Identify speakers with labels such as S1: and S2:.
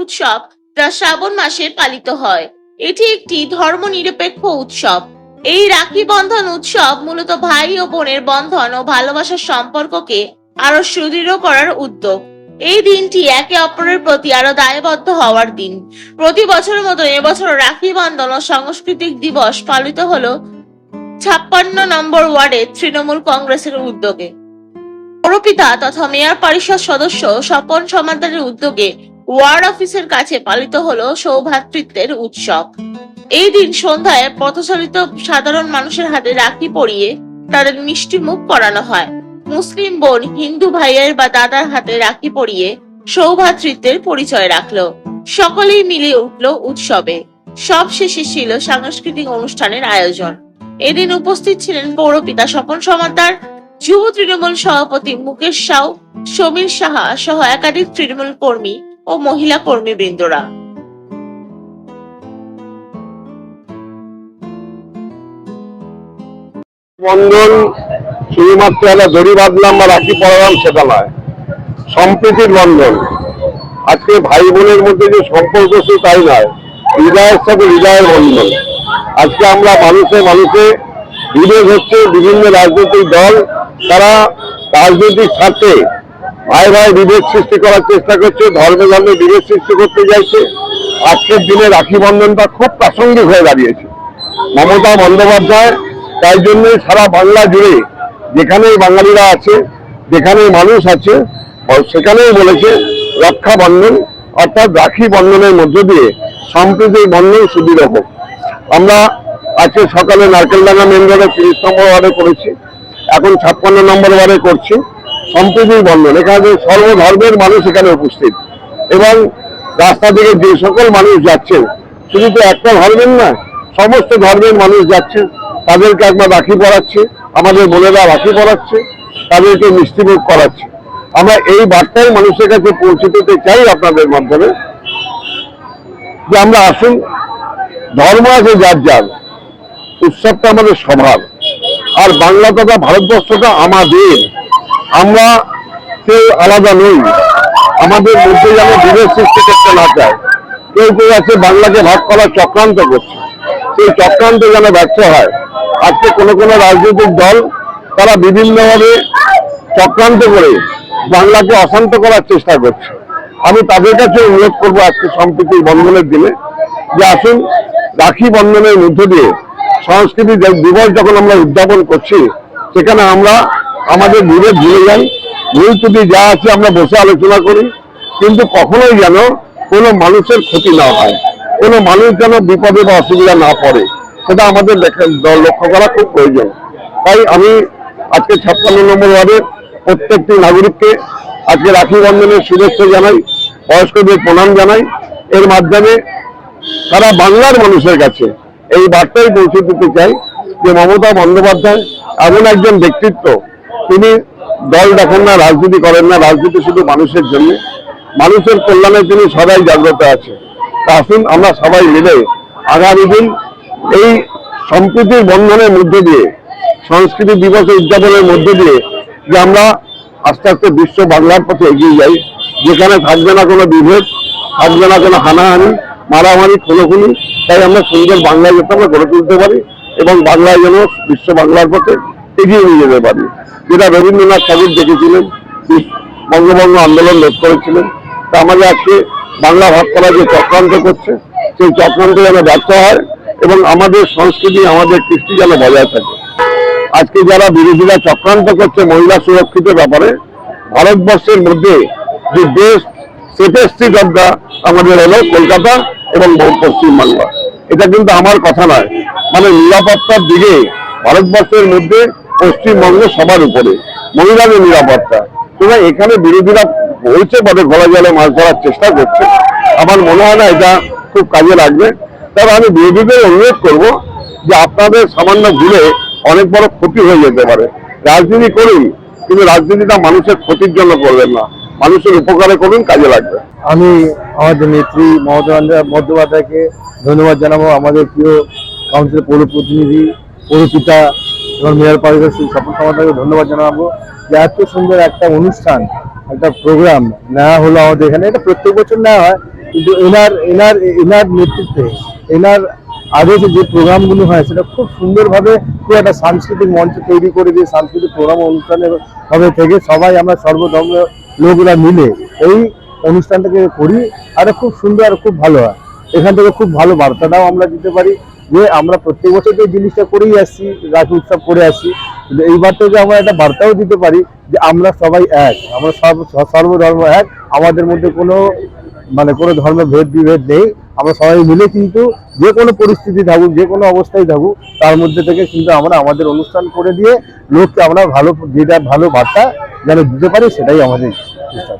S1: উৎসব যা শ্রাবণ মাসে পালিত হয়। এটি একটি ধর্মনিরপেক্ষ উৎসব। এই রাখি বন্ধন উৎসব মূলত ভাই ও বোনের বন্ধন ও ভালোবাসার সম্পর্ককে আরও সুদৃঢ় করার উদ্যোগ। এই দিনটি একে অপরের প্রতি আরও দায়বদ্ধ হওয়ার দিন। প্রতি বছরের মতো এবছর রাখি বন্ধন ও সাংস্কৃতিক দিবস পালিত হলো ছাপ্পান্ন নম্বর ওয়ার্ডে তৃণমূল কংগ্রেসের উদ্যোগে। পৌরপিতা তথা মেয়র পরিষদ সদস্য স্বপন সমাদারের উদ্যোগে ওয়ার্ড অফিসের কাছে পালিত হলো সৌভ্রাতৃত্বের উৎসব। এই দিন সন্ধ্যায় পথচালিত সাধারণ মানুষের হাতে রাখি পরিয়ে তাদের মিষ্টি মুখ করানো হয়। মুসলিম বোন, হিন্দু ভাইয়ের বা দাদার হাতে রাখি পরিয়ে সৌভ্রাতৃত্বের পরিচয় রাখল। সকলেই মিলে উঠল উৎসবে। সব শেষে ছিল সাংস্কৃতিক অনুষ্ঠানের আয়োজন। এদিন উপস্থিত ছিলেন পৌরপিতা স্বপন সমাদ্দার যুব তৃণমূল সভাপতি মুকেশ সাউ, সমীর সাহা সহ একাধিক তৃণমূল কর্মী ও মহিলা কর্মী বৃন্দরা
S2: বন্ধন শুধুমাত্র দড়ি বাঁধলাম বা রাখি পড়ালাম সেটা নয়, সম্প্রীতির বন্ধন। আজকে ভাই বোনের মধ্যে যে সম্পর্ক শুধু তাই নয়, হৃদয়ের সাথে হৃদয়ের বন্ধন। আজকে আমরা মানুষে মানুষে বিভেদ হচ্ছে বিভিন্ন রাজনৈতিক দল, তারা রাজনৈতিক স্বার্থে ভাই ভাই, বিভেদ সৃষ্টি করার চেষ্টা করছে, ধর্মে ধর্মে বিভেদ সৃষ্টি করতে যাচ্ছে। আজকের দিনে রাখি বন্ধনটা খুব প্রাসঙ্গিক হয়ে দাঁড়িয়েছে। মমতা বন্দ্যোপাধ্যায়, তাই জন্যই সারা বাংলা জুড়ে যেখানেই বাঙালিরা আছে, যেখানেই মানুষ আছে সেখানেই বলেছে, রক্ষা বন্ধন, অর্থাৎ রাখি বন্ধনের মধ্য দিয়ে সম্প্রীতির বন্ধন সুদৃঢ় হোক। আমরা আজকে সকালে নারকেলডাঙ্গা মেন রোডে তিরিশ নম্বর ওয়ার্ডে করেছি, এখন ছাপ্পান্ন নম্বর ওয়ার্ডে করছি। সম্প্রীতির বন্ধন। এখানে সর্বধর্মের মানুষ এখানে উপস্থিত। এবং রাস্তা থেকে যে সকল মানুষ যাচ্ছেন, শুধু তো একটা ধর্মের না, সমস্ত ধর্মের মানুষ যাচ্ছে তাদেরকে একবার রাখি পড়াচ্ছে আমাদের বোনেরা রাখি পড়াচ্ছে তাদেরকে মিষ্টিমুখ করাচ্ছে। আমরা এই বার্তাই মানুষের কাছে পৌঁছে দিতে চাই আপনাদের মাধ্যমে যে আমরা আসুন, ধর্ম আছে যার যার, উৎসবটা আমাদের স্বভাব। আর বাংলা তথা ভারতবর্ষটা আমাদের। আমরা কেউ আলাদা নই। আমাদের মধ্যে যেন বিভেদ সৃষ্টি করতে না চায়। কেউ কেউ আছে বাংলাকে ভাগ করার চক্রান্ত করছে। সেই চক্রান্ত যেন ব্যর্থ হয়। আজকে কোনো কোনো রাজনৈতিক দল তারা বিভিন্নভাবে চক্রান্ত করে বাংলাকে অশান্ত করার চেষ্টা করছে। আমি তাদের কাছে অনুরোধ করব আজকে সম্প্রীতির বন্ধনের দিনে যে আসুন, রাখি বন্ধনের মধ্য দিয়ে সংস্কৃতি দিবস যখন আমরা উদযাপন করছি, সেখানে আমরা আমাদের বিভেদ ভুলে যাই। ভুল ত্রুটি যা আছে আমরা বসে আলোচনা করি। কিন্তু কখনোই যেন কোনো মানুষের ক্ষতি না হয়। কোনো মানুষ যেন বিপদে বা অসুবিধা না পড়ে। সেটা আমাদের লক্ষ্য করা খুব প্রয়োজন। তাই আমি আজকে ছাপ্পান্ন নম্বর ওয়ার্ডের প্রত্যেকটি নাগরিককে আজকে রাখি বন্ধনের শুভেচ্ছা জানাই, বয়স্কদের প্রণাম জানাই। এর মাধ্যমে সারা বাংলার মানুষের কাছে এই বার্তাই পৌঁছে দিতে চাই যে মমতা বন্দ্যোপাধ্যায় এমন একজন ব্যক্তিত্ব তিনি দল দেখেন না, রাজনীতি করেন না, রাজনীতি শুধু মানুষের জন্য। মানুষের কল্যাণে তিনি সবাই জাগ্রত আছে। আসুন আমরা সবাই মিলে আগামী দিন এই সম্প্রীতির বন্ধনের মধ্যে দিয়ে, সংস্কৃতি দিবস উদযাপনের মধ্যে দিয়ে যে আমরা আস্তে আস্তে বিশ্ব বাংলার পথে এগিয়ে যাই, যেখানে থাকবে না কোনো বিভেদ, থাকবে না কোনো হানাহানি, মারামারি, খুনোখুনি, তাই আমরা সুন্দর বাংলায় যাতে আমরা গড়ে তুলতে পারি এবং বাংলায় যেন বিশ্ব বাংলার পথে এগিয়ে নিয়ে যেতে পারি। যেটা রবীন্দ্রনাথ ঠাকুর দেখেছিলেন বঙ্গভঙ্গ আন্দোলন রোধ করেছিলেন। তা আমাদের আজকে বাংলা ভাগ করার যে চক্রান্ত করছে, সেই চক্রান্ত যেন ব্যর্থ হয় এবং আমাদের সংস্কৃতি, আমাদের কৃষ্টি যেন বজায় থাকে। আজকে যারা বিরোধীরা চক্রান্ত করছে মহিলা সুরক্ষিত ব্যাপারে, ভারতবর্ষের মধ্যে যে বেস্ট সেফেস্ট দা আমাদের হলো কলকাতা এবং পশ্চিমবাংলা। এটা কিন্তু আমার কথা নয়। মানে নিরাপত্তার দিকে ভারতবর্ষের মধ্যে পশ্চিমবঙ্গ সবার উপরে। মহিলাদের নিরাপত্তা। সুতরাং এখানে বিরোধীরা বলছে বটে, গলা জলে মাছ ধরার চেষ্টা করছে। আমার মনে হয় না এটা খুব কাজে লাগবে। তবে আমি বিরোধীদের অনুরোধ করব যে আপনাদের সামান্য ভুলে অনেক বড় ক্ষতি হয়ে যেতে পারে। রাজনীতি করুন, কিন্তু রাজনীতিটা মানুষের ক্ষতির জন্য করবেন না। মানুষের উপকারে করুন, কাজে লাগবে।
S3: আমি আমাদের নেত্রী মমতা বন্দ্যোপাধ্যায়- বন্দ্যোপাধ্যায়কে ধন্যবাদ জানাব। আমাদের প্রিয় কাউন্সিল পৌর প্রতিনিধি পৌরপিতা এবং মেয়র পারিবারিক শ্রী স্বপন সমাদারকে ধন্যবাদ জানাব যে এত সুন্দর একটা অনুষ্ঠান, একটা প্রোগ্রাম নেওয়া হলো আমাদের এখানে। এটা প্রত্যেক বছর নেওয়া হয়, কিন্তু এনার এনার এনার নেতৃত্বে, এনার আদেশে যে প্রোগ্রামগুলো হয়, সেটা খুব সুন্দরভাবে খুব একটা সাংস্কৃতিক মঞ্চ তৈরি করে দিয়ে সাংস্কৃতিক প্রোগ্রাম অনুষ্ঠানের ভাবে থেকে সবাই আমরা সর্বধর্ম লোকরা মিলে এই অনুষ্ঠানটাকে করি। আর খুব সুন্দর আর খুব ভালো হয়। এখান থেকে খুব ভালো বার্তাটাও আমরা দিতে পারি। যে আমরা প্রত্যেক বছর যে জিনিসটা করেই আসছি, রাখি উৎসব করে আসছি, কিন্তু এইবার থেকে আমরা একটা বার্তাও দিতে পারি যে আমরা সবাই এক, আমরা সর্ব, সর্বধর্ম এক, আমাদের মধ্যে কোনো মানে কোনো ধর্ম ভেদ বিভেদ নেই, আমরা সবাই মিলে কিন্তু যে কোনো পরিস্থিতি থাকুক, যে কোনো অবস্থায় থাকুক, তার মধ্যে থেকে কিন্তু আমরা আমাদের অনুষ্ঠান করে দিয়ে লোককে আমরা ভালো, যেটা ভালো বার্তা যেন দিতে পারি, সেটাই আমাদের চেষ্টা।